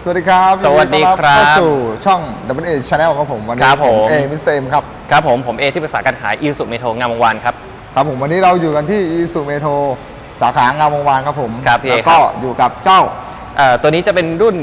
สวัสดีครับสวัสดีครับยินต้อนเข้าสู่ช่อง W A Channel ครับผมวันนี้ครับผม เอมิสเตอร์เอ็มครับครับผมผมเอที่ปรึกษาการขายอิสุเมโทงามวงวานครับ ครับผมวันนี้เราอยู่กันที่อีสุเมโทสาขางามวงวานครับผมครับพี่เอ แล้วก็ครับอยู่กับเจ้า เอ่อตัวนี้จะเป็นรุ่น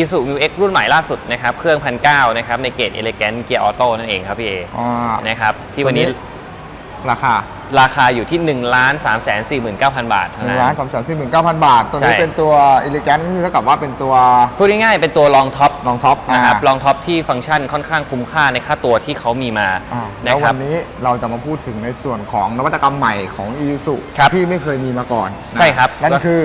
i s u m u x รุ่นใหม่ล่าสุดนะครับเครื่องพันเก้านะครับในเกรด Elegant Gear Auto นั่นเองครับพี่เออ่านะครับที่วันนี้ตัวนี้ราคา ราคาอยู่ที่ 1 3 4 9 0 0 0 บาทเท่าหนึ่นั้งล้านน สามแสนสี่หมื่นเก้าพันบาท ตัวนี้ใช่ เป็นตัวอิเล g กนก็คือเท่ากับว่าเป็นตัวพูดง่ายๆเป็นตัวรองท็อปรองท็อปนะครับอ่ารองท็อปที่ฟังก์ชันค่อนข้างคุ้มค่าในค่าตัวที่เขามีมาอ่านะแล้วควัรับ นนี้เราจะมาพูดถึงในส่วนของนวัตกรรมใหม่ของ i s u ครับที่ไม่เคยมีมาก่อนนะใช่ครับ นั่นคือ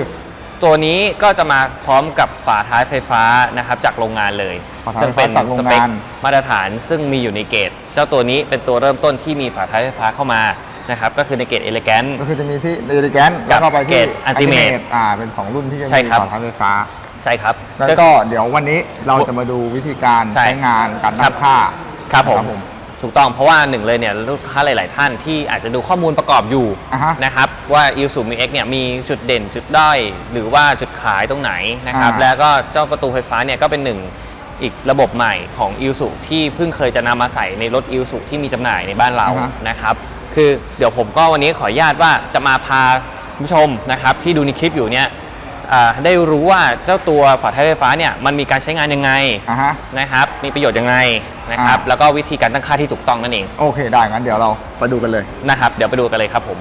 ตัวนี้ก็จะมาพร้อมกับฝาท้ายไฟฟ้านะครับจากโรงงานเลย ฝาท้ายซึ่งเป็นไฟฟ้าจากโรงสเปคงานมาตรฐานซึ่งมีอยู่ในเกตเจ้าตัวนี้เป็นตัวเริ่มต้นที่มีฝาท้ายไฟฟ้าเข้ามา นะครับก็คือในเกตเอเลแกน ก็คือจะมีที่อิเล g กนแล้วก็ไปที่เกรด Ultimate Ultimate อ่าเป็นสองรุ่นที่จะใช่มีครับ ต่อท้ายไฟฟ้า ใช่ครับ แล้วก็เดี๋ยววันนี้เราจะมาดูวิธีการใช่ใช้งานการครัตั้บ งค่าครับผมผมถูกต้องเพราะว่าหนึ่งเลยเนี่ยลูกค้าหลาย ๆ ท่านที่อาจจะดูข้อมูลประกอบอยู่อ่าฮะนะครับว่า i s u m i X เนี่ยมีจุดเด่นจุดด้อย หรือว่าจุดขายตรงไหนนะครับอ่า แล้วก็เจ้าประตูไฟฟ้าเนี่ยก็เป็นหนึ่งอีกระบบใหม่ของ i s u ที่เพิ่งเคยจะนำมาใส่ในรถ i s u ที่มีจำหน่ายในบ้านเราอ่าฮะนะครับ คือเดี๋ยวผมก็วันนี้ขออนุญาตว่าจะมาพาคุณผู้ชมนะครับที่ดูในคลิปอยู่เนี่ยอ่าได้รู้ว่าเจ้าตัวฝาท้ายไฟฟ้าเนี่ยมันมีการใช้งานยังไงอะฮะนะครับมีประโยชน์ยังไงนะครับอ่าแล้วก็วิธีการตั้งค่าที่ถูกต้องนั่นเองโอเคได้งั้นเดี๋ยวเราไปดูกันเลยนะครับเดี๋ยวไปดูกันเลยครับผม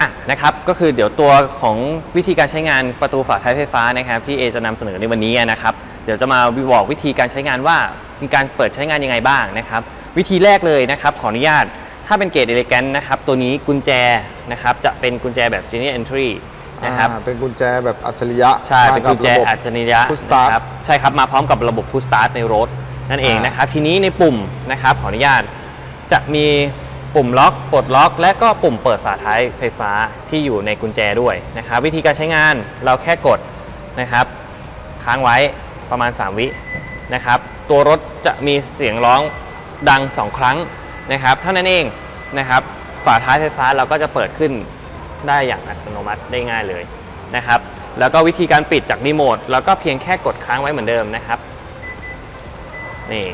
อะนะครับก็คือเดี๋ยวตัวของวิธีการใช้งานประตูฝาท้ายไฟฟ้านะครับที่เอจะนำเสนอในวันนี้นะครับเดี๋ยวจะมาบอกวิธีการใช้งานว่ามีการเปิดใช้งานยังไงบ้างนะครับ วิธีแรกเลยนะครับขออนุญาต ถ้าเป็นเกรดเอเลแกนนะครับ ตัวนี้กุญแจนะครับจะเป็นกุญแจแบบ Genius Entry นะครับอ่าเป็นกุญแจแบบอัจฉริยะใช่ เป็นกุญแจอัจฉริยะพุสตาร์ นะครับใช่ครับ มาพร้อมกับระบบ Push Start ในรถนั่นเองอ่าน นะครับ ทีนี้ในปุ่มนะครับขออนุญาตจะมีปุ่มล็อกปลดล็อก และก็ปุ่มเปิดฝาท้ายไฟฟ้าที่อยู่ในกุญแจด้วยนะครับ วิธีการใช้งานเราแค่กดนะครับ ค้างไว้ประมาณ 3 วินะครับ ตัวรถจะมีเสียงร้องดัง 2 ครั้งนะครับ เท่านั้นเอง นะครับฝาท้ายไฟฟ้าเราก็จะเปิดขึ้นได้อย่างอัตโนมัติได้ง่ายเลยนะครับแล้วก็วิธีการปิดจากรีโมทเราก็เพียงแค่กดค้างไว้เหมือนเดิมนะครับนี่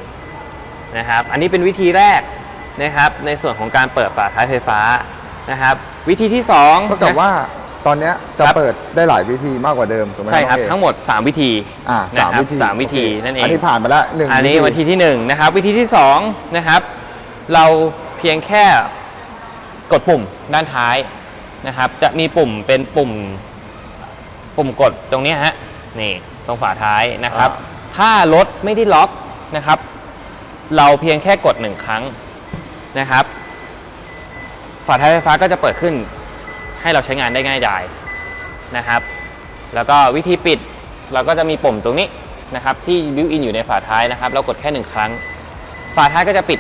นะครับอันนี้เป็นวิธีแรกนะครับในส่วนของการเปิดฝาท้ายไฟฟ้านะครับวิธีที่2เท่ากับว่าตอนเนี้ยจะครับเปิดได้หลายวิธีมากกว่าเดิมถูกไหมใช่ครับน้องเอทั้งหมด 3 วิธีอ่าสามนะครับวิธีสามวิธีโอเคนั่นเองอันนี้ผ่านไปแล้วหนึ่งอันนี้วิธีที่1นะครับวิธีที่2นะครับเรา เพียงแค่กดปุ่มด้านท้ายนะครับ จะมีปุ่มเป็นปุ่มปุ่มกดตรงเนี้ยฮะนี่ตรงฝาท้ายนะครับ ถ้ารถไม่ได้ล็อกนะครับ เราเพียงแค่กดหนึ่งครั้งนะครับ ฝาท้ายไฟฟ้าก็จะเปิดขึ้น ให้เราใช้งานได้ง่ายดายนะครับ แล้วก็วิธีปิดเราก็จะมีปุ่มตรงนี้นะครับ ที่บิวอินอยู่ในฝาท้ายนะครับ เรากดแค่หนึ่งครั้ง ฝาท้ายก็จะปิด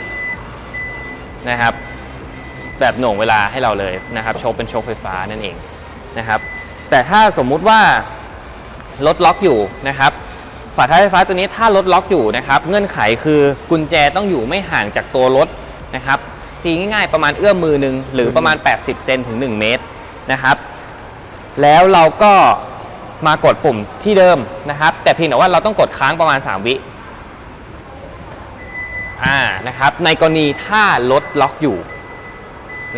นะครับ แบบหน่วงเวลาให้เราเลยนะครับโชคเป็นโชคไฟฟ้านั่นเองนะครับ แต่ถ้าสมมุติว่ารถล็อกอยู่นะครับฝาท้ายไฟฟ้าตัวนี้ถ้ารถล็อกอยู่นะครับเงื่อนไขคือกุญแจต้องอยู่ไม่ห่างจากตัวรถนะครับตีง่ายๆประมาณเอื้อมมือหนึ่งหรือประมาณ 80 เซนถึง 1 เมตรนะครับ แล้วเราก็มากดปุ่มที่เดิมนะครับ แต่เพียงแต่ว่าเราต้องกดค้างประมาณ 3 วิ อ่านะครับในกรณีถ้ารถล็อกอยู่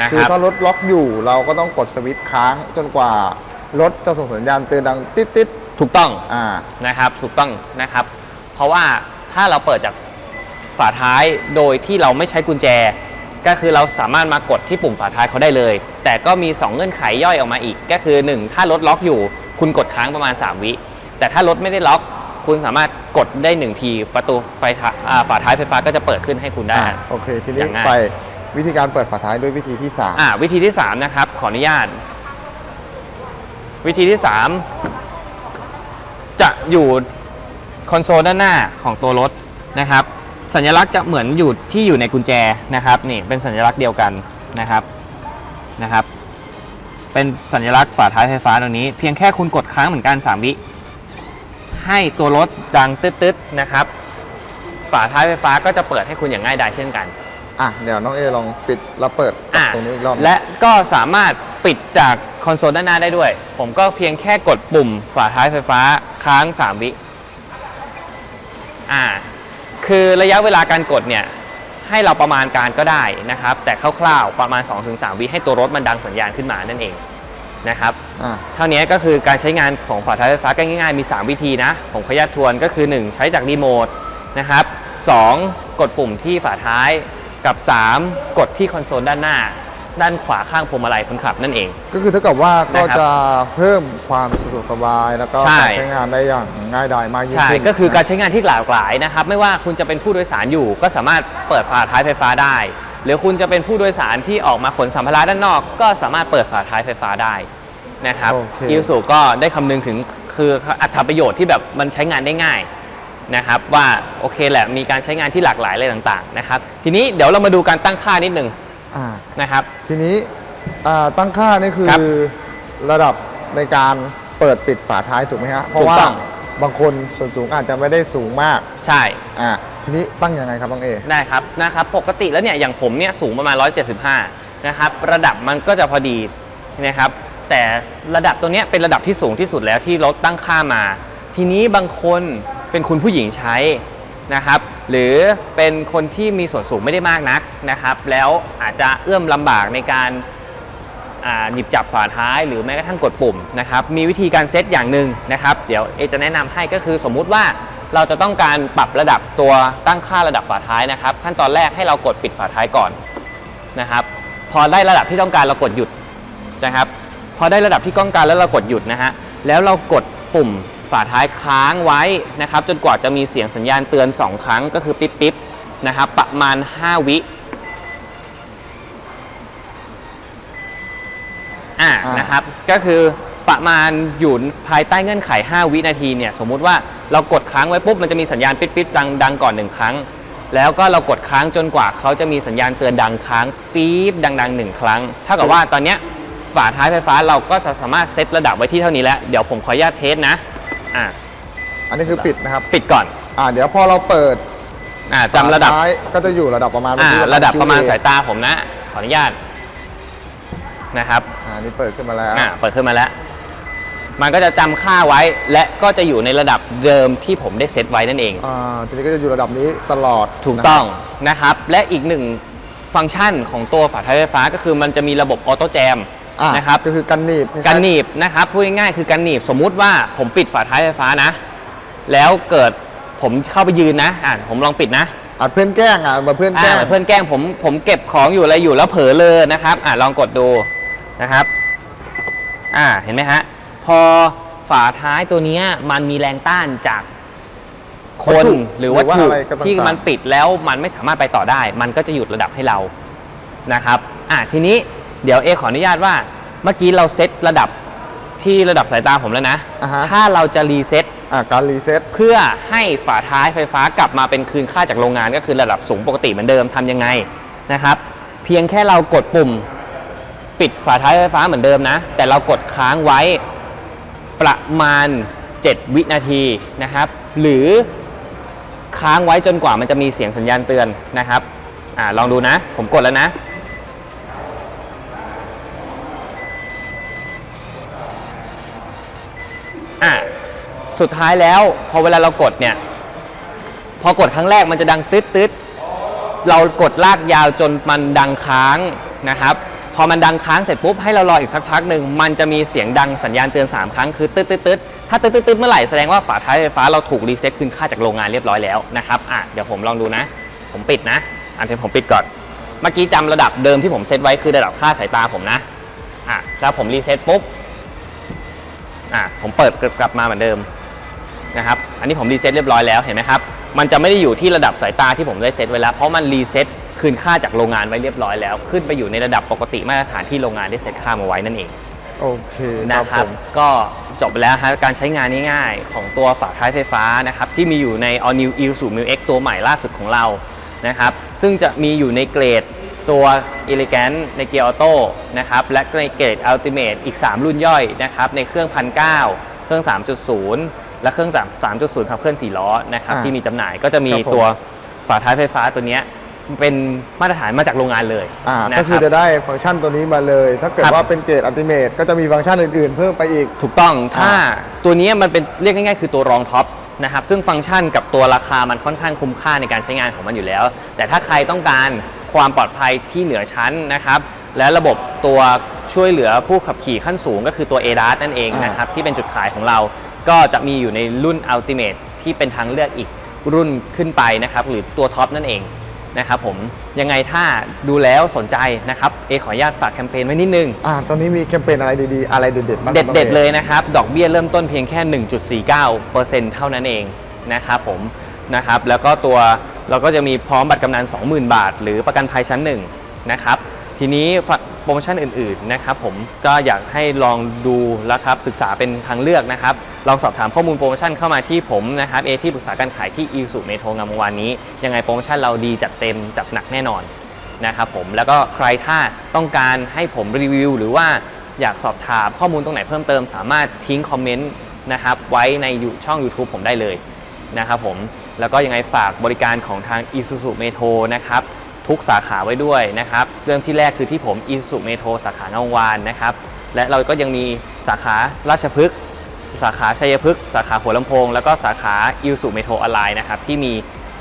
นะคคือรับ ถ้ารถล็อกอยู่เราก็ต้องกดสวิตช์ค้างจนกว่ารถจะส่งสัญญาณเตือนดังติดติดถูกต้องๆอ่า นะครับถูกต้องนะครับ เพราะว่าถ้าเราเปิดจากฝาท้ายโดยที่เราไม่ใช้กุญแจ ก็คือเราสามารถมากดที่ปุ่มฝาท้ายเขาได้เลย แต่ก็มี 2 เงื่อนไขย่อยออกมาอีก ก็คือ 1 ถ้ารถล็อกอยู่ คุณกดค้างประมาณ 3 วิ แต่ถ้ารถไม่ได้ล็อก คุณสามารถกดได้1ที ประตูไฟท้ายอ่าฝาท้ายไฟฟ้าก็จะเปิดขึ้นให้คุณได้ อ่าโอเค ทีนี้อย่างง่าย ไปวิธีการเปิดฝาท้ายด้วยวิธีที่สามอ่าวิธีที่ 3 นะครับ ขออนุญาต วิธีที่ 3 จะอยู่คอนโซลด้านหน้าของตัวรถนะครับ สัญลักษณ์จะเหมือนอยู่ที่อยู่ในกุญแจนะครับ นี่เป็นสัญลักษณ์เดียวกันนะครับนะครับ เป็นสัญลักษณ์ฝาท้ายไฟฟ้าตรงนี้ เพียงแค่คุณกดค้างเหมือนกัน3วิ ให้ตัวรถดังตึ๊ดๆนะครับ ฝาท้ายไฟฟ้าก็จะเปิดให้คุณอย่างง่ายดายเช่นกัน อะเดี๋ยวน้องเอลองปิดแล้วเปิดจากอะตรงนี้อีกรอบและก็สามารถปิดจากคอนโซลด้านหน้าได้ด้วย ผมก็เพียงแค่กดปุ่มฝาท้ายไฟฟ้าค้าง 3 วิอ่าคือระยะเวลาการกดเนี่ย ให้เราประมาณการก็ได้นะครับ แต่คร่าวๆประมาณ 2-3 วิให้ตัวรถมันดังสัญญาณขึ้นมานั่นเองนะครับอ่า เท่านี้ก็คือการใช้งานของฝาท้ายไฟฟ้าก็ง่ายๆมี 3 วิธีนะ ผมขออนุญาตทวนก็คือ 1 ใช้จากรีโมทนะครับ 2 กดปุ่มที่ฝาท้ายกับ 3 กดที่คอนโซลด้านหน้า ด้านขวาข้างพวงมาลัยคนขับนั่นเอง ก็คือเท่ากับว่าก็นะครับจะเพิ่มความสะดวกสบายแล้วก็ใช่การใช้งานได้อย่างง่ายดายมากยิ่งใช่ขึ้นก็คือการนะใช้งานที่หลากหลายนะครับ ไม่ว่าคุณจะเป็นผู้โดยสารอยู่ ก็สามารถเปิดฝาท้ายไฟฟ้าได้ หรือคุณจะเป็นผู้โดยสารที่ออกมาขนสัมภาระด้านนอก ก็สามารถเปิดฝาท้ายไฟฟ้าได้ นะครับโอเคอิลสุก็ได้คำนึงถึงคืออัตราประโยชน์ที่แบบมันใช้งานได้ง่ายนะครับว่าโอเคแหละมีการใช้งานที่หลากหลายอะไรต่างๆนะครับทีนี้เดี๋ยวเรามาดูการตั้งค่านิดนึงอ่านะครับ ทีนี้อ่าตั้งค่านี่คือครับระดับในการเปิดปิดฝาท้ายถูกไหมฮะเพราะถูกว่าต้อง บางคนส่วนสูงอาจจะไม่ได้สูงมากใช่ อ่าทีนี้ตั้งยังไงครับน้องเอ ได้ครับนะครับปกติแล้วเนี่ยอย่างผมเนี่ยสูงประมาณ 175 นะครับระดับมันก็จะพอดีนะครับ แต่ระดับตัวนี้เป็นระดับที่สูงที่สุดแล้วที่รถตั้งค่ามา ทีนี้บางคนเป็นคุณผู้หญิงใช้นะครับ หรือเป็นคนที่มีส่วนสูงไม่ได้มากนักนะครับ แล้วอาจจะเอื้อมลำบากในการหยิบจับฝาท้ายหรือแม้กระทั่งกดปุ่มนะครับมีวิธีการเซตอย่างหนึ่งนะครับ เดี๋ยวเอจะแนะนำให้ก็คือสมมุติว่าเราจะต้องการปรับระดับตัวตั้งค่าระดับฝาท้ายนะครับ ขั้นตอนแรกให้เรากดปิดฝาท้ายก่อนนะครับ พอได้ระดับที่ต้องการเรากดหยุดนะครับ พอได้ระดับที่ต้องการแล้วเรากดหยุดนะฮะ แล้วเรากดปุ่มฝาท้ายค้างไว้นะครับ จนกว่าจะมีเสียงสัญญาณเตือน 2 ครั้งก็คือปิ๊บปิ๊บนะครับ ประมาณ 5 วิอ่าอ่านนะครับ ก็คือประมาณอยู่ภายใต้เงื่อนไข 5 วินาทีเนี่ย สมมุติว่าเรากดค้างไว้ปุ๊บ มันจะมีสัญญาณปิ๊บปิ๊บดังดังก่อน 1 ครั้ง แล้วก็เรากดค้างจนกว่าเขาจะมีสัญญาณเตือนดังค้างปี๊บดังๆหนึ่งครั้งเท่ากับว่าตอนเนี้ย ฝาท้ายไฟฟ้าเราก็จะสามารถเซตระดับไว้ที่เท่านี้แล้ว เดี๋ยวผมขออนุญาตเทสนะอ่าอันนี้คือปิดนะครับ ปิดก่อนอ่าเดี๋ยวพอเราเปิดอ่าจำระดับฝาท้ายก็จะอยู่ระดับประมาณอ่าเมื่อกี้ระดับประมาณ QA สายตาผมนะ ขออนุญาตนะครับอ่านี่เปิดขึ้นมาแล้วอ่าเปิดขึ้นมาแล้ว มันก็จะจำค่าไว้และก็จะอยู่ในระดับเดิมที่ผมได้เซตไว้นั่นเองอ่าทีนี้ก็จะอยู่ระดับนี้ตลอดถูกต้องนะครับ และอีกหนึ่งฟังก์ชันของตัวฝาท้ายไฟฟ้าก็คือมันจะมีระบบออโต้แจม อ่านะครับก็คือกันหนีบการหนีบนะครับพูดง่ายๆคือการหนีบสมมุติว่าผมปิดฝาท้ายไฟฟ้านะ แล้วเกิดผมเข้าไปยืนนะอ่าผมลองปิดนะอาจเพื่อนแกล้งอะมาเพื่อนแกล้อ่างเพื่อนแกล้งผมผมเก็บของอยู่อะไรอยู่แล้วเผลอเลยนะครับอ่าลองกดดูนะครับอ่าเห็นไหมฮะพอฝาท้ายตัวเนี้ยมันมีแรงต้านจากคนวัตถุหรือวัตถุหรือว่าอะไรก็ต่างๆที่มันปิดแล้วมันไม่สามารถไปต่อได้ มันก็จะหยุดระดับให้เรานะครับ อ่าทีนี้ เดี๋ยวเอขออนุญาตว่า เมื่อกี้เราเซตระดับที่ระดับสายตาผมแล้วนะ อ่าฮะ ถ้าเราจะรีเซ็ตอ่าการรีเซ็ตเพื่อให้ฝาท้ายไฟฟ้ากลับมาเป็นคืนค่าจากโรงงานก็คือระดับสูงปกติเหมือนเดิมทำยังไงนะครับ เพียงแค่เรากดปุ่ม ปิดฝาท้ายไฟฟ้าเหมือนเดิมนะ แต่เรากดค้างไว้ประมาณ 7 วินาทีนะครับ หรือค้างไว้จนกว่ามันจะมีเสียงสัญญาณเตือนนะครับอ่าลองดูนะ ผมกดแล้วนะอะ สุดท้ายแล้ว พอเวลาเรากดเนี่ย พอกดครั้งแรกมันจะดังตึ๊ดตึ๊ดเรากดลากยาวจนมันดังค้างนะครับ พอมันดังค้างเสร็จปุ๊บให้เรารออีกสักพักหนึ่งมันจะมีเสียงดังสัญญาณเตือน 3 ครั้งคือตึ๊ดตึ๊ดตึ๊ดถ้าตึ๊ดตึ๊ดตึ๊ดเมื่อไหร่แสดงว่าฝาท้ายไฟฟ้าเราถูกรีเซ็ตคืนค่าจากโรงงานเรียบร้อยแล้วนะครับอะเดี๋ยวผมลองดูนะ ผมปิดนะ อันที่ผมปิดก่อนเมื่อกี้จำระดับเดิมที่ผมเซตไว้คือระดับค่าสายตาผมนะอะแล้วผมรีเซ็ตปุ๊บอะผมเปิดกลับมาเหมือนเดิม นะครับ อันนี้ผมรีเซ็ตเรียบร้อยแล้วเห็นไหมครับ มันจะไม่ได้อยู่ที่ระดับสายตาที่ผมได้เซตไว้แล้ว เพราะมันรีเซ็ตคืนค่าจากโรงงานไว้เรียบร้อยแล้ว ขึ้นไปอยู่ในระดับปกติมาตรฐานที่โรงงานได้เซตค่ามาไว้นั่นเอง โอเคคนะรับครัผบมก็จบไปแล้วฮะการใช้งานง่ายๆของตัวฝาท้ายไฟฟ้านะครับที่มีอยู่ใน All New Isuzu Mu X ตัวใหม่ล่าสุดของเรานะครับซึ่งจะมีอยู่ในเกรดตัว Elegant ในเกียร์ออโต้นะครับและในเกรด Ultimate อีก 3 รุ่นย่อยนะครับในเครื่อง 1,900 เครื่อง 3.0 และเครื่อง3 3.0ขับเคลื่อน4ล้อนะครับอ่าที่มีจำหน่ายก็จะมีครับผม ตัวฝาท้ายไฟฟ้าตัวเนี้ยเป็นมาตรฐานมาจากโรงงานเลยอ่านะก็คคือรับจะได้ฟังก์ชันตัวนี้มาเลย ถ้าเกิดครับ ว่าเป็นเกรดอัลติเมทก็จะมีฟังก์ชันอื่นๆ เพิ่มไปอีก ถูกต้องถ้าอ่าตัวนี้มันเป็นเรียกง่ายๆ คือตัวรองท็อปนะครับซึ่งฟังก์ชันกับตัวราคามันค่อนข้างคุ้มค่าในการใช้งานของมันอยู่แล้ว แต่ถ้าใครต้องการความปลอดภัยที่เหนือชั้นนะครับและระบบตัวช่วยเหลือผู้ขับขี่ขั้นสูงก็คือตัว ADAS นั่นเองนะครับที่เป็นจุดขายของเรา ก็จะมีอยู่ในรุ่น Ultimate ที่เป็นทางเลือกอีกรุ่นขึ้นไปนะครับ หรือตัวท็อปนั่นเองนะครับผมยังไงถ้าดูแล้วสนใจนะครับเอขออนุญาตฝากแคมเปญไว้นิดนึง อ่า ตอนนี้มีแคมเปญอะไรดีๆ อะไรเด็ดๆบ้างครับน้องเด็ดๆอเลยนะครับ ดอกเบี้ยเริ่มต้นเพียงแค่ 1.49%เท่านั้นเองนะครับผมนะครับแล้วก็ตัวเราก็จะมีพร้อมบัตรกำนัน 20,000 บาท หรือประกันภัยชั้น1นะครับทีนี้โป รโมชั่นอื่นๆนะครับผมก็อยากให้ลองดูแล้วครับศึกษาเป็นทางเลือกนะครับลองสอบถามข้อมูลโปรโมชั่นเข้ามาที่ผมนะครับเอที่ปรึกษาการขายที่อีสุเมโทงามวงศ์วานนี้ ยังไงโปรโมชั่นเราดีจัดเต็มจัดหนักแน่นอนนะครับผมแล้วก็ใครถ้าต้องการให้ผมรีวิว หรือว่าอยากสอบถามข้อมูลตรงไหนเพิ่มเติม สามารถทิ้งคอมเมนต์นะครับไว้ในยช่อง YouTube ผมได้เลยนะครับผมแล้วก็ยังไงฝากบริการของทาง Isuzu Metro นะครับ ทุกสาขาไว้ด้วยนะครับ เรื่องที่แรกคือที่ผม Isuzu Metro สาขางามวงศ์วานนะครับ และเราก็ยังมีสาขาราชพฤกษ์สาขาชัยพฤกษ์สาขาหัวลำโพง แล้วก็สาขา Isuzu Metro ออนไลน์นะครับที่มี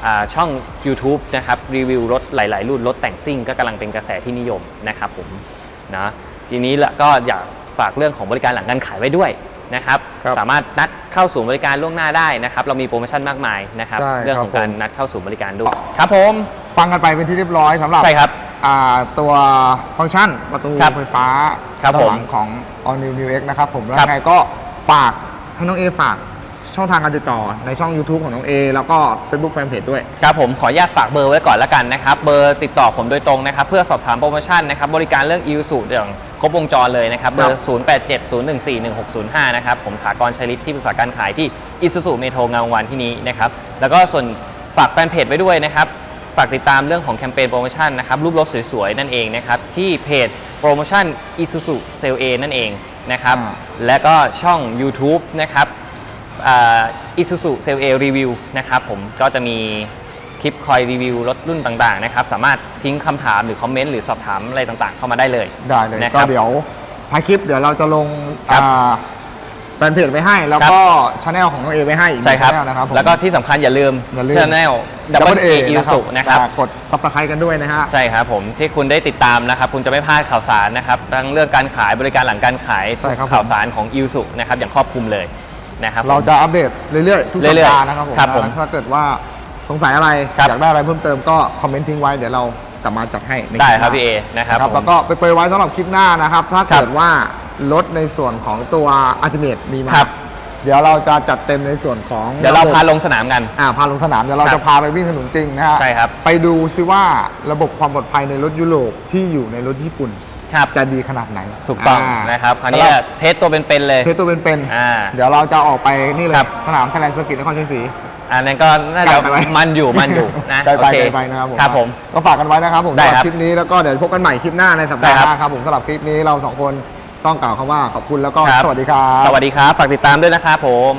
อ่าช่อง YouTube นะครับรีวิวรถหลาย ๆ รุ่นรถแต่งซิ่งก็กำลังเป็นกระแสที่นิยมนะครับผมนะทีนี้ละก็อยากฝากเรื่องของบริการหลังการขายไว้ด้วยนะครับครับสามารถนัดเข้าศูนย์บริการล่วงหน้าได้นะครับ เรามีโปรโมชั่นมากมายนะครับใช่เรื่องของครับการผมนัดเข้าศูนย์บริการด้วยครับผม ฟังกันไปเป็นที่เรียบร้อยสำหรับใช่ครับ อ่าตัวฟังก์ชันประตูครับไฟฟ้าครับด้านหลัผมงของ All New New X นะครับผมแล้วครับ ยังไงก็ฝากให้น้องเอฝากช่องทางการติดต่อในช่อง YouTube ของน้องเอแล้วก็ Facebook Fanpage ด้วย ครับผมขออนุญาตฝากเบอร์ไว้ก่อนแล้วกันนะครับ เบอร์ติดต่อผมโดยตรงนะครับ เพื่อสอบถามโปรโมชั่นนะครับ บริการเรื่อง i ิวสูอย่างครบวงจรเลยนะครับ เบอร์ 0870141605 นะครับ ผมถากรชัยฤทธิ์ที่ปรึกษาการขายที่อิสุสุเมโทงามวงศ์วานที่นี้นะครับ แล้วก็ส่วนฝากแฟนเพจไว้ด้วยนะครับ ฝากติดตามเรื่องของแคมเปญโปรโมชั่นนะครับรูปรถสวยๆ นั่นเองนะครับที่เพจโปรโมชั่น Isuzu Sale A นั่นเองนะครับอ่า และก็ช่อง YouTube นะครับอิซูซูเซลเอรีวิวนะครับผมก็จะมีคลิปคอยรีวิวรถรุ่นต่างๆนะครับสามารถทิ้งคำถามหรือคอมเมนต์หรือสอบถามอะไรต่างๆ เข้ามาได้เลย ได้เลย นะคก็รับเดี๋ยวท้ายคลิปเดี๋ยวเราจะลงครับ อ่า แฟนเพจไว้ให้แล้วก็ช anel ของน้องเอไว้ให้อีกหใช่นึ่งครับ channel นะครับผม แล้วก็ที่สำคัญอย่าลืมอย่าลืม ชแนลดับเบิลเออินะซูนะครับอ่ากด subscribe กันด้วยนะฮะ ใช่ครับผมที่คุณได้ติดตามนะครับ คุณจะไม่พลาดข่าวสารนะครับทั้งเรื่องการขายบริการหลังการขายใช่ครับผม ข่าวสารของอิซูนะครับอย่างครอบคลุมเลยนะครับ เราจะอัปเดตเรื่อยๆ ทุกสัปเรื่อยๆดาห์นะครับผมครับผมถ้าเกิดว่าสงสัยอะไร ครับ อยากได้อะไรเพิ่มเติมก็คอมเมนต์ทิ้งไว้เดี๋ยวเรากลับมาจัดให้ในได้ลิปหน้าครับพี่เอนะครับครับผมแล้วก็ไปเปรยไว้สำหรับคลิปหน้านะครับ ถ้าครับเกิดว่า รถในส่วนของตัว Ultimate มีมาครับ เดี๋ยวเราจะจัดเต็มในส่วนของเดี๋ยวเราะบบพาลงสนามกัน อ่าพาลงสนามเดี๋ยวเราครับจะพาไปวิ่งถนนจริงนะฮะใช่ครับ ไปดูซิว่าระบบความปลอดภัยในรถยุโรปที่อยู่ในรถญี่ปุ่น ครับจะดีขนาดไหนถูกต้องานะครับคราวนี้สำหบเทสตัวเป็นๆเลยเทสตัวเป็นอ่าๆเดี๋ยวเราจะออกไปนี่เลยครับ สนามไทยแลนด์สกิทนครชัยศรี อันนั้นก็น่าจะไกลไปไหมมันอยู่มันอยู่นะไกลไปโอเคไกลไปนะครับผมครับผม ก็ฝากกันไว้นะครับผมได้สำหครัรับบคลิปนี้แล้วก็เดี๋ยวพบกันใหม่คลิปหน้าในสัปดาห์ได้หครับ น้าครับผมสำหรับคลิปนี้เราสองคน ต้องกล่าวคำว่าขอบคุณแล้วก็ครับ สวัสดีครับ สวัสดีครับ ฝากติดตามด้วยนะครับผม